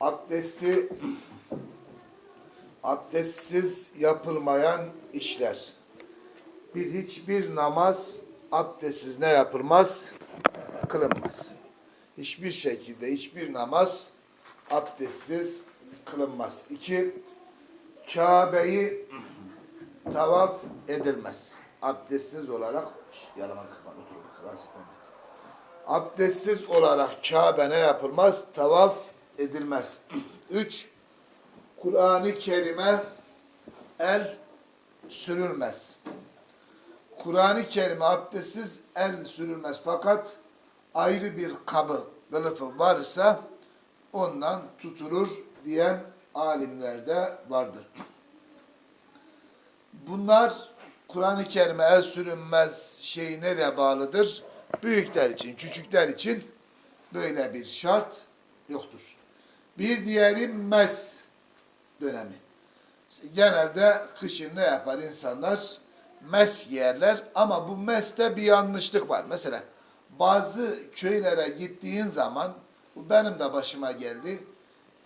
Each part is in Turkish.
abdesti abdestsiz yapılmayan işler. Bir hiçbir namaz abdestsiz ne yapılmaz? Kılınmaz. Hiçbir şekilde hiçbir namaz abdestsiz kılınmaz. İki, Kabe'yi tavaf edilmez. Abdestsiz olarak Şş, yaramazlık var, otur bak, Rasip Mehmet. Abdestsiz olarak Kabe ne yapılmaz? Tavaf edilmez. Üç, Kur'an-ı Kerim'e el sürülmez. Kur'an-ı Kerim'e abdestsiz el sürülmez. Fakat ayrı bir kabı, kılıfı varsa ondan tutulur diyen alimler de vardır. Bunlar Kur'an-ı Kerim'e el sürünmez şeyi nereye bağlıdır? Büyükler için, küçükler için böyle bir şart yoktur. Bir diğeri mes dönemi. Genelde kışın ne yapar insanlar? Mes giyerler ama bu meste bir yanlışlık var. Mesela bazı köylere gittiğin zaman, bu benim de başıma geldi.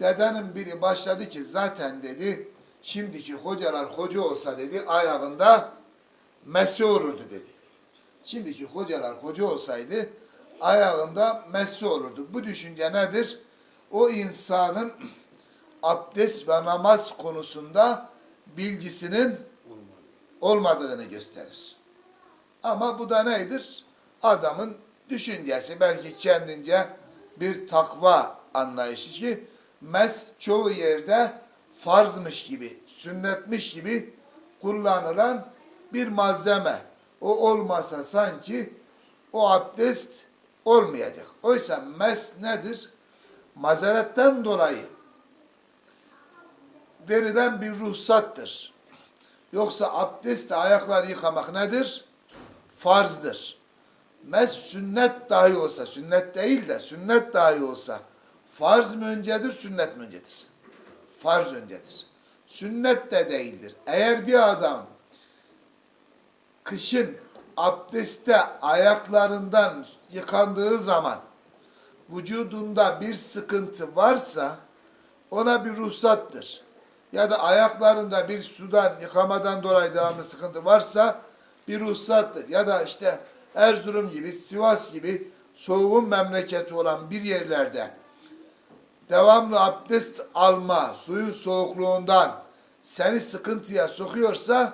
Dedenin biri başladı ki zaten dedi, şimdiki hocalar hoca olsa dedi, ayağında mesi olurdu dedi. Şimdiki hocalar hoca olsaydı ayağında mesi olurdu. Bu düşünce nedir? O insanın abdest ve namaz konusunda bilgisinin olmadığını gösterir. Ama bu da nedir? Adamın düşüncesi belki kendince bir takva anlayışı ki mes çoğu yerde farzmış gibi, sünnetmiş gibi kullanılan bir malzeme. O olmasa sanki o abdest olmayacak. Oysa mes nedir? Mazeretten dolayı verilen bir ruhsattır. Yoksa abdestle ayakları yıkamak nedir? Farzdır. Mes sünnet dahi olsa, sünnet değil de sünnet dahi olsa farz mı öncedir, sünnet mi öncedir? Farz öncedir. Sünnet de değildir. Eğer bir adam kışın abdestte ayaklarından yıkandığı zaman vücudunda bir sıkıntı varsa ona bir ruhsattır. Ya da ayaklarında bir sudan yıkamadan dolayı devamlı sıkıntı varsa bir ruhsattır. Ya da işte Erzurum gibi, Sivas gibi soğuğun memleketi olan bir yerlerde devamlı abdest alma, suyun soğukluğundan seni sıkıntıya sokuyorsa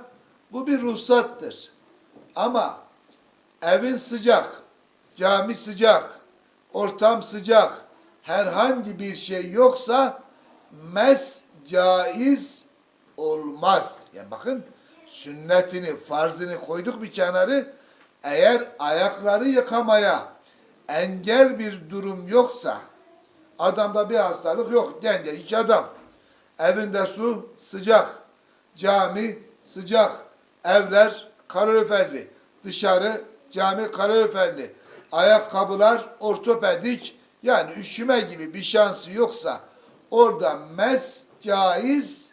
bu bir ruhsattır. Ama evin sıcak, cami sıcak, ortam sıcak, herhangi bir şey yoksa mes caiz olmaz. Yani bakın sünnetini, farzını koyduk bir kenarı. Eğer ayakları yıkamaya engel bir durum yoksa, adamda bir hastalık yok, gencecik adam. Evinde su sıcak, cami sıcak, evler kaloriferli, dışarı cami kaloriferli, ayakkabılar ortopedik, yani üşüme gibi bir şansı yoksa orada mes caiz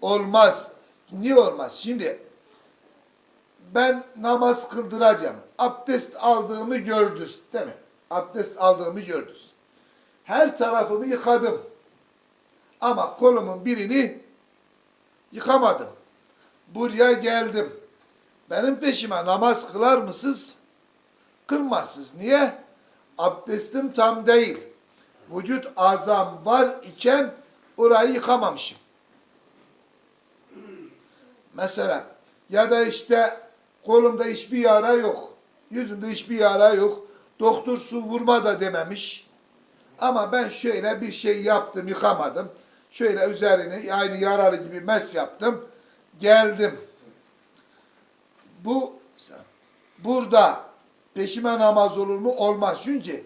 olmaz. Niye olmaz? Şimdi ben namaz kıldıracağım. Abdest aldığımı gördünüz değil mi? Abdest aldığımı gördünüz. Her tarafımı yıkadım. Ama kolumun birini yıkamadım. Buraya geldim. Benim peşime namaz kılar mısınız? Kılmazsınız. Niye? Abdestim tam değil. Vücut azam var iken orayı yıkamamışım. Mesela ya da işte kolumda hiçbir yara yok. Yüzümde hiçbir yara yok. Doktor su vurma da dememiş. Ama ben şöyle bir şey yaptım, yıkamadım. Şöyle üzerine aynı yaralı gibi mes yaptım. Geldim. Bu burada peşime namaz olur mu? Olmaz. Çünkü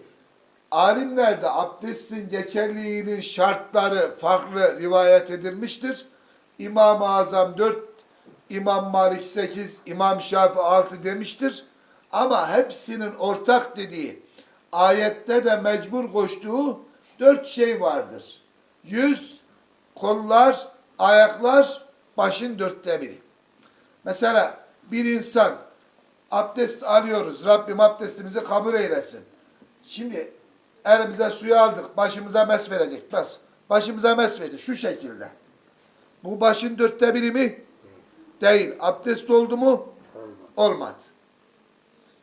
alimlerde abdestin geçerliliğinin şartları farklı rivayet edilmiştir. İmam-ı Azam 4, İmam Malik 8, İmam Şafi 6 demiştir. Ama hepsinin ortak dediği, ayette de mecbur koştuğu dört şey vardır. Yüz, kollar, ayaklar, başın dörtte biri. Mesela bir insan abdest alıyoruz. Rabbim abdestimizi kabul eylesin. Şimdi elimize suyu aldık. Başımıza mes verecek. Bas. Başımıza mes verdi şu şekilde. Bu başın dörtte biri mi? Değil. Abdest oldu mu? Olmadı.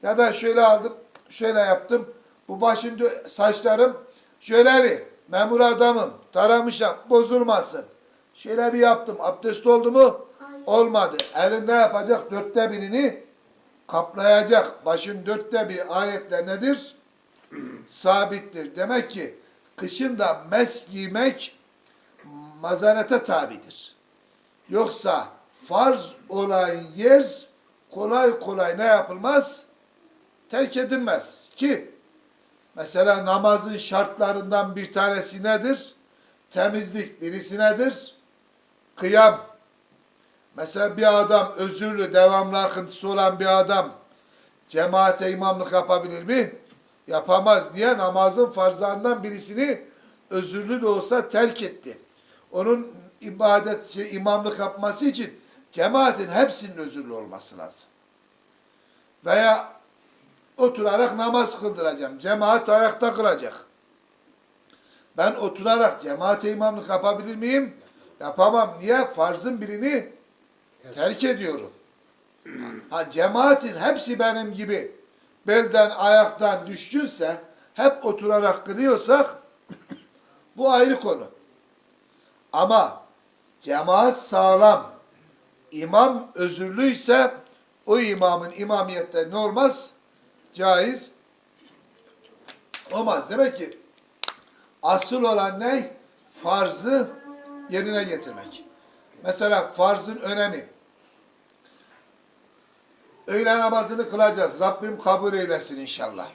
Ya da şöyle aldım, şöyle yaptım. Bu başın saçlarım şöyle memur adamım, taramışım, bozulmasın. Şöyle bir yaptım. Abdest oldu mu? Olmadı. Elin ne yapacak? Dörtte birini kaplayacak. Başın dörtte bir ayetle nedir? Sabittir. Demek ki kışın da mes giymek mazarete tabidir. Yoksa farz olan yer kolay kolay ne yapılmaz? Terk edilmez. Ki mesela namazın şartlarından bir tanesi nedir? Temizlik. Birisi nedir? Kıyam. Mesela bir adam özürlü, devamlı akıntısı olan bir adam cemaate imamlık yapabilir mi? Yapamaz. Niye? Namazın farzlarından birisini özürlü de olsa terk etti. Onun ibadet, şey, imamlık yapması için cemaatin hepsinin özürlü olması lazım. Veya oturarak namaz kıldıracağım. Cemaat ayakta kılacak. Ben oturarak cemaate imamlık yapabilir miyim? Yapamam. Niye? Farzın birini terk ediyorum. Ha cemaatin hepsi benim gibi belden ayaktan düşkünse hep oturarak kılıyorsak bu ayrı konu. Ama cemaat sağlam, imam özürlüyse o imamın imamiyette ne olmaz? Caiz olmaz. Demek ki asıl olan ne? Farzı yerine getirmek. Mesela farzın önemi. Öğle namazını kılacağız. Rabbim kabul eylesin inşallah.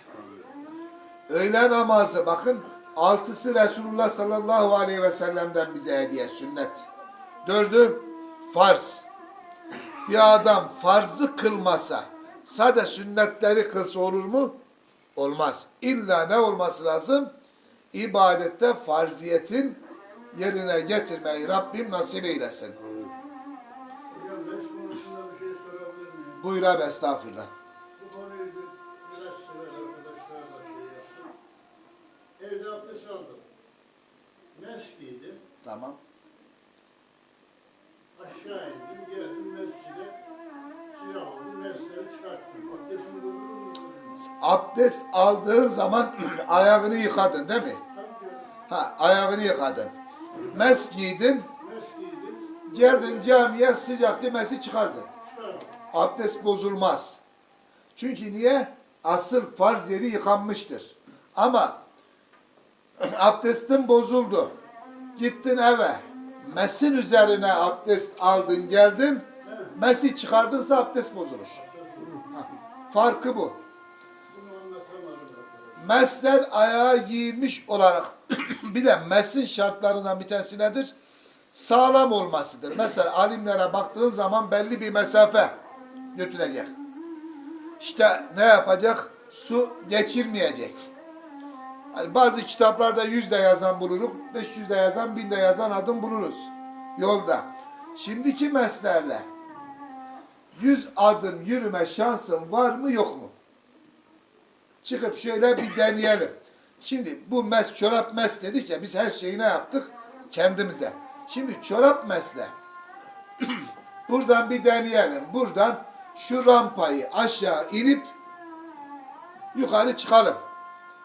Öğle namazı bakın altısı Resulullah sallallahu aleyhi ve sellem'den bize hediye sünnet. Dördü farz. Bir adam farzı kılmasa sade sünnetleri kılsa olur mu? Olmaz. İlla ne olması lazım? İbadette farziyetin yerine getirmeyi Rabbim nasip eylesin. Hocam mes konusunda bir şey sorabilir miyim? Buyur abi estağfurullah. Bu konuyu bir- biraz süre arkadaşlarla şey yaptım. Evde abdest aldım. Mes giydim. Tamam. Aşağı indim. Geldim mescide. Siyah oldu. Mesleri çıkarttım. Abdestimi bozulur mu? Abdest aldığın zaman ayağını yıkadın değil mi? Ha, ayağını yıkadın. Mes giydin, Mes giydim. geldin camiye sıcaktı mesi çıkardın. Çıkardım. Abdest bozulmaz. Çünkü niye? Asıl farz yeri yıkanmıştır. Ama abdestin bozuldu. Gittin eve. Mesin üzerine abdest aldın geldin. Mesi çıkardınsa abdest bozulur. Farkı bu. Mesler ayağa giyilmiş olarak bir de mesin şartlarından bir tanesi nedir? Sağlam olmasıdır. Mesela alimlere baktığın zaman belli bir mesafe götürecek. İşte ne yapacak? Su geçirmeyecek. Hani bazı kitaplarda yüzde yazan buluruz, 500'de yazan, binde yazan adım buluruz yolda. Şimdiki meslerle 100 adım yürüme şansın var mı yok mu? Çıkıp şöyle bir deneyelim. Şimdi bu mes, çorap mes dedik ya biz her şeyi ne yaptık? Kendimize. Şimdi çorap mesle. Buradan bir deneyelim. Buradan şu rampayı aşağı inip yukarı çıkalım.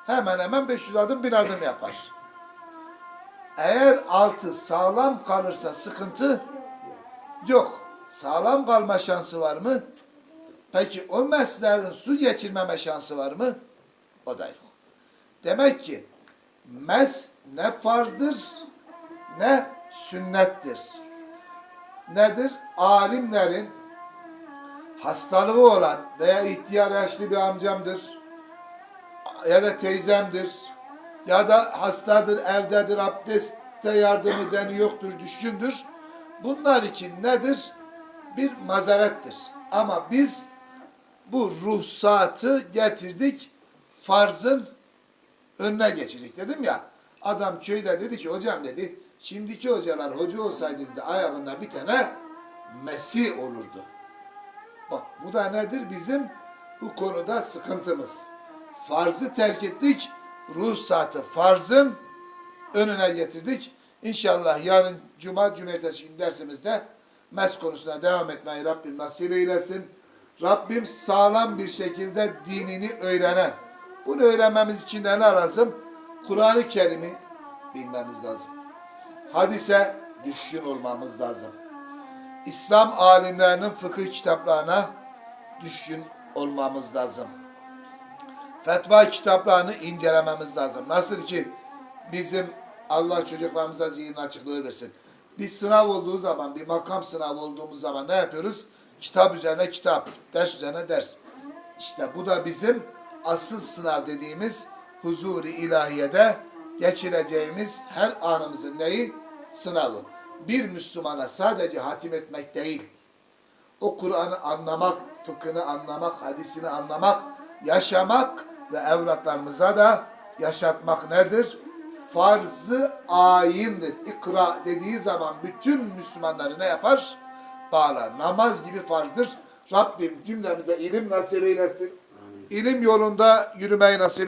Hemen hemen 500 adım 1000 adım yapar. Eğer altı sağlam kalırsa sıkıntı yok. Sağlam kalma şansı var mı? Peki o meslerin su geçirmeme şansı var mı? O da yok. Demek ki mes ne farzdır ne sünnettir. Nedir? Alimlerin hastalığı olan veya ihtiyar yaşlı bir amcamdır ya da teyzemdir ya da hastadır, evdedir, abdeste yardım edeni yoktur, düşkündür. Bunlar için nedir? Bir mazarettir. Ama biz bu ruhsatı getirdik, farzın önüne geçirdik dedim ya. Adam köyde dedi ki hocam dedi, şimdiki hocalar hoca olsaydı dedi, ayağında bir tane mesi olurdu. Bak bu da nedir? Bizim bu konuda sıkıntımız. Farzı terk ettik, ruhsatı farzın önüne getirdik. İnşallah yarın cuma, cumartesi günü dersimizde mes konusuna devam etmeyi Rabbim nasip eylesin. Rabbim sağlam bir şekilde dinini öğrenen. Bunu öğrenmemiz için de ne lazım? Kur'an-ı Kerim'i bilmemiz lazım. Hadise düşkün olmamız lazım. İslam alimlerinin fıkıh kitaplarına düşkün olmamız lazım. Fetva kitaplarını incelememiz lazım. Nasıl ki bizim Allah çocuklarımıza zihin açıklığı versin. Bir sınav olduğu zaman, bir makam sınavı olduğumuz zaman ne yapıyoruz? Kitap üzerine kitap, ders üzerine ders. İşte bu da bizim asıl sınav dediğimiz huzuri ilahiyede geçireceğimiz her anımızın neyi? Sınavı. Bir Müslümana sadece hatim etmek değil, o Kur'an'ı anlamak, fıkhını anlamak, hadisini anlamak, yaşamak ve evlatlarımıza da yaşatmak nedir? Farzı ayindir. İkra dediği zaman bütün Müslümanları ne yapar? Bağlar. Namaz gibi farzdır. Rabbim cümlemize ilim nasip eylesin. İlim yolunda yürümeyi nasip